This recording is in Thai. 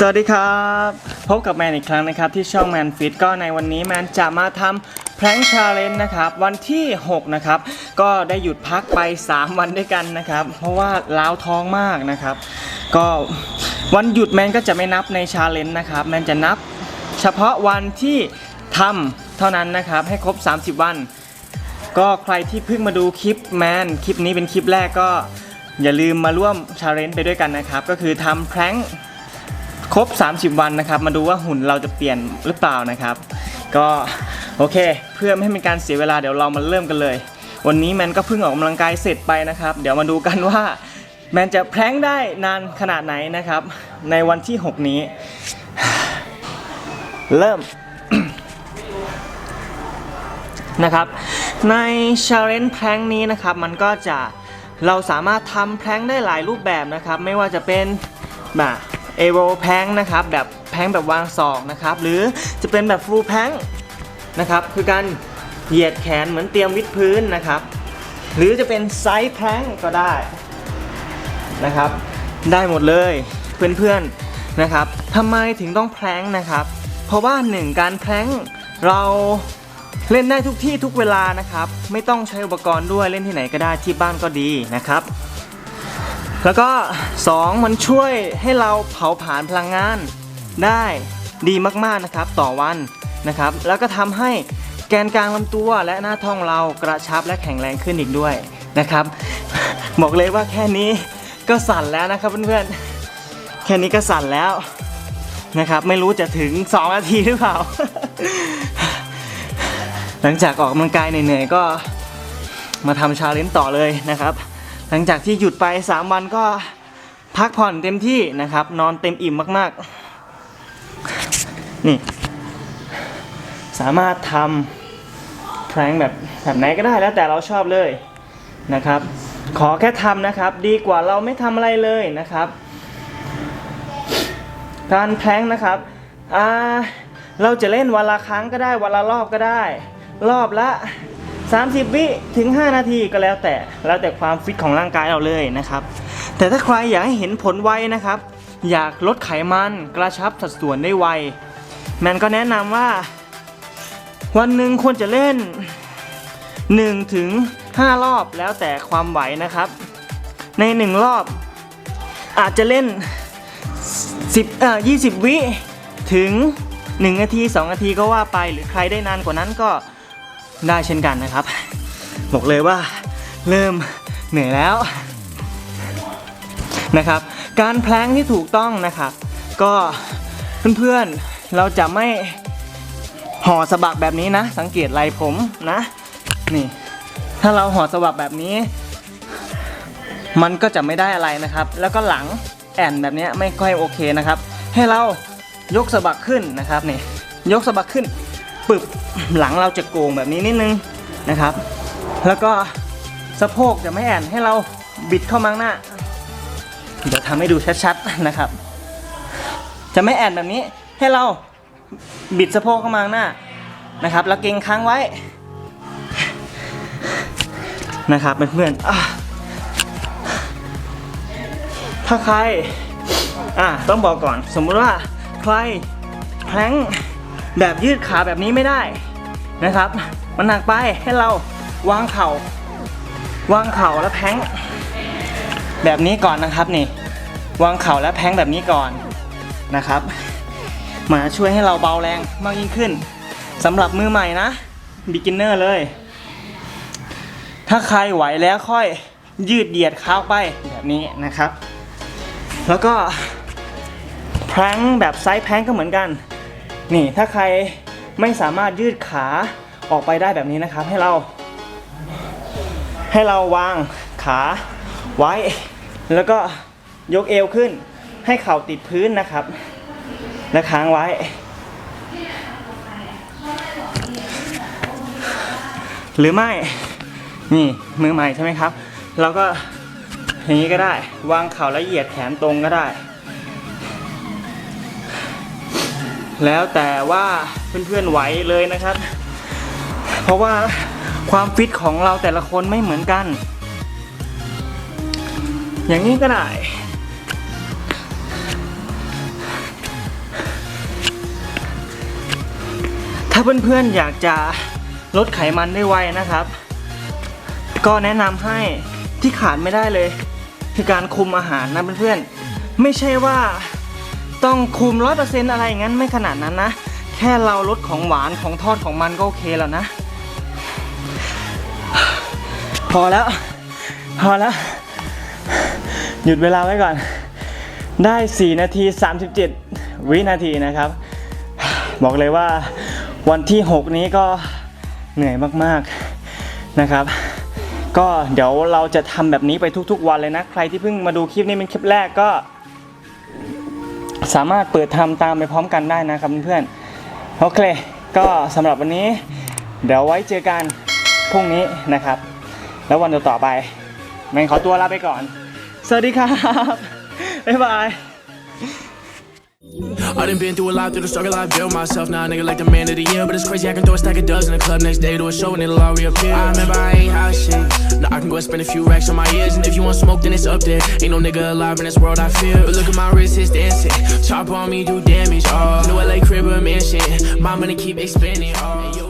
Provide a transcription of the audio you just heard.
สวัสดีครับ พบกับแมนอีกครั้งนะครับ ที่ช่องแมนฟิตก็ในวันนี้แมนจะมาทำแพร้งชาเลนจ์นะครับ วันที่ 6 นะครับ ก็ได้หยุดพักไป 3 วันด้วยกันนะครับ เพราะว่าล้าวท้องมากนะครับ ก็วันหยุดแมนก็จะไม่นับในชาเลนจ์นะครับ แมนจะนับเฉพาะวันที่ทำเท่านั้นนะครับ ให้ครบ 30 วัน ก็ใครที่เพิ่งมาดูคลิปแมนคลิปนี้เป็นคลิปแรกก็อย่าลืมมาร่วมชาเลนจ์ไปด้วยกันนะครับ ก็คือทำแพร้ง รบ 30 วันนะครับ มาดูว่าหุ่นเราจะเปลี่ยนหรือเปล่านะครับ ก็โอเค เพื่อไม่ให้เป็นการเสียเวลาเดี๋ยวเรามาเริ่มกันเลย วันนี้แมนก็เพิ่งออกกำลังกายเสร็จไปนะครับ เดี๋ยวมาดูกันว่าแมนจะแพร้งได้นานขนาดไหนนะครับ ในวันที่ 6 นี้ เริ่มนะครับ ใน challenge แพร้งนี้นะครับ มันก็จะเราสามารถทำแพร้งได้หลายรูปแบบนะครับ ไม่ว่าจะเป็นแบบ เอโรแพงนะครับแบบแพงแบบวางศอกนะครับหรือจะเป็นแบบฟูลแพงนะครับคือการเหยียดแขนเหมือนเตรียมวิดพื้นนะครับ หรือจะเป็นไซส์แพงก็ได้นะครับ ได้หมดเลยเพื่อนๆนะครับทำไมถึงต้องแพร้งนะครับ เพราะว่าหนึ่งการแพร้งเราเล่นได้ทุกที่ทุกเวลานะครับ ไม่ต้องใช้อุปกรณ์ด้วยเล่นที่ไหนก็ได้ที่บ้านก็ดีนะครับ แล้วก็ 2 มันช่วยให้เราเผาผลาญพลังงานได้ดีมากๆนะครับต่อวันนะครับ แล้วก็ทำให้แกนกลางลำตัวและหน้าท้องเรากระชับและแข็งแรงขึ้นอีกด้วยนะครับ บอกเลยว่าแค่นี้ก็สั่นแล้วนะครับเพื่อนๆแค่นี้ก็สั่นแล้วนะครับ ไม่รู้จะถึง 2 นาทีหรือเปล่า หลังจากออกกำลังกายเหนื่อยๆก็มาทำชาเลนจ์ต่อเลยนะครับ หลังจากที่หยุดไป 3 วันก็พักผ่อนเต็มที่นะครับ นอนเต็มอิ่มมากๆ นี่ สามารถทำแพรงแบบแบบไหนก็ได้แล้วแต่เราชอบเลยนะครับ ขอแค่ทำนะครับ ดีกว่าเราไม่ทำอะไรเลยนะครับ การแพรงนะครับอ่าเราจะเล่นวันละครั้งก็ได้วันละรอบก็ได้ รอบละ 30 วิถึง 5 นาทีก็แล้วแต่แล้วแต่ความฟิตของร่างกายเราเลยนะครับ แต่ถ้าใครอยากให้เห็นผลไวนะครับ อยากลดไขมันกระชับสัดส่วนได้ไวแมนก็แนะนำว่า วันหนึ่งควรจะเล่น 1 ถึง 5 รอบแล้วแต่ความไหวนะครับ ใน 1 รอบ อาจจะเล่น 10เอ่อ20 วิถึง 1 นาที 2 นาทีก็ว่าไปหรือใครได้นานกว่านั้นก็ ได้เช่นกันนะครับ บอกเลยว่าเริ่มเหนื่อยแล้วนะครับ การแพลงที่ถูกต้องนะครับ ก็เพื่อนๆเราจะไม่ห่อสะบักแบบนี้นะ สังเกตไหลผมนะนี่ ถ้าเราห่อสะบักแบบนี้ มันก็จะไม่ได้อะไรนะครับ แล้วก็หลังแอนแบบนี้ไม่ค่อยโอเคนะครับ ให้เรายกสะบักขึ้นนะครับนี่ยกสะบักขึ้น ปึบหลังเราจะโกงแบบนี้นิดนึงนะครับ แล้วก็สะโพกจะไม่แอนให้เราบิดเข้ามาข้างหน้า เดี๋ยวทำให้ดูชัดๆนะครับ จะไม่แอนแบบนี้ให้เราบิดสะโพกเข้ามาข้างหน้านะครับ แล้วเก่งค้างไว้นะครับเพื่อนๆถ้าใครอะต้องบอกก่อนสมมุติว่าใครแพลง แบบยืดขาแบบนี้ไม่ได้นะครับ มันหนักไปให้เราวางเข่าวางเข่าแล้วแพ้งแบบนี้ก่อนนะครับนี่ วางเข่าแล้วแพ้งแบบนี้ก่อนนะครับ มาช่วยให้เราเบาแรงมากยิ่งขึ้นสำหรับมือใหม่นะ beginner เลย ถ้าใครไหวแล้วค่อยยืดเหยียดเท้าไปแบบนี้นะครับ แล้วก็แพ้งแบบไซส์แพ้งก็เหมือนกัน นี่ถ้าใครไม่สามารถยืดขาออกไปได้แบบนี้นะครับ ให้เรา ให้เราวางขาไว้ แล้วก็ยกเอวขึ้น ให้เข่าติดพื้นนะครับ และค้างไว้ หรือไม่นี่มือใหม่ใช่ไหมครับ เราก็อย่างนี้ก็ได้ วางเข่าแล้วเหยียดแขนตรงก็ได้ แล้วแต่ว่าเพื่อนๆไหวเลยนะครับ เพราะว่าความฟิตของเราแต่ละคนไม่เหมือนกัน อย่างนี้ก็ได้ถ้าเพื่อนๆอยากจะลดไขมันได้ไวนะครับ ก็แนะนำให้ที่ขาดไม่ได้เลย คือการคุมอาหารนะเพื่อนๆไม่ใช่ว่า ต้องคุมร้อยเปอร์เซ็นต์อะไรอย่างนั้นไม่ขนาดนั้นนะ แค่เราลดของหวานของทอดของมันก็โอเคแล้วนะ พอแล้ว พอแล้ว หยุดเวลาไว้ก่อน ได้ 4 นาที 37 วินาทีนะครับ บอกเลยว่าวันที่ 6 นี้ก็เหนื่อยมากๆนะครับก็เดี๋ยวเราจะทำแบบนี้ไปทุกๆวันเลยนะ ใครที่เพิ่งมาดูคลิปนี้เป็นคลิปแรกก็ สามารถเปิดทำตามไปพร้อมกันได้นะครับเพื่อนๆโอเค ก็สำหรับวันนี้ เดี๋ยวไว้เจอกันพรุ่งนี้นะครับ แล้ววันต่อไปแมงขอตัวลาไปก่อน สวัสดีครับ บ๊ายบาย I done been through a lot through the struggle, I built myself. Now, nigga, like the man of the year. But it's crazy, I can throw a stack of dubs in the club next day to a show and it'll all reappear. I remember I ain't hot shit. Now I can go and spend a few racks on my ears. And if you want smoke, then it's up there. Ain't no nigga alive in this world, I feel. But look at my wrist, it's dancing. Chop on me, do damage. Oh, new LA crib or mansion. My money keep expanding. Oh.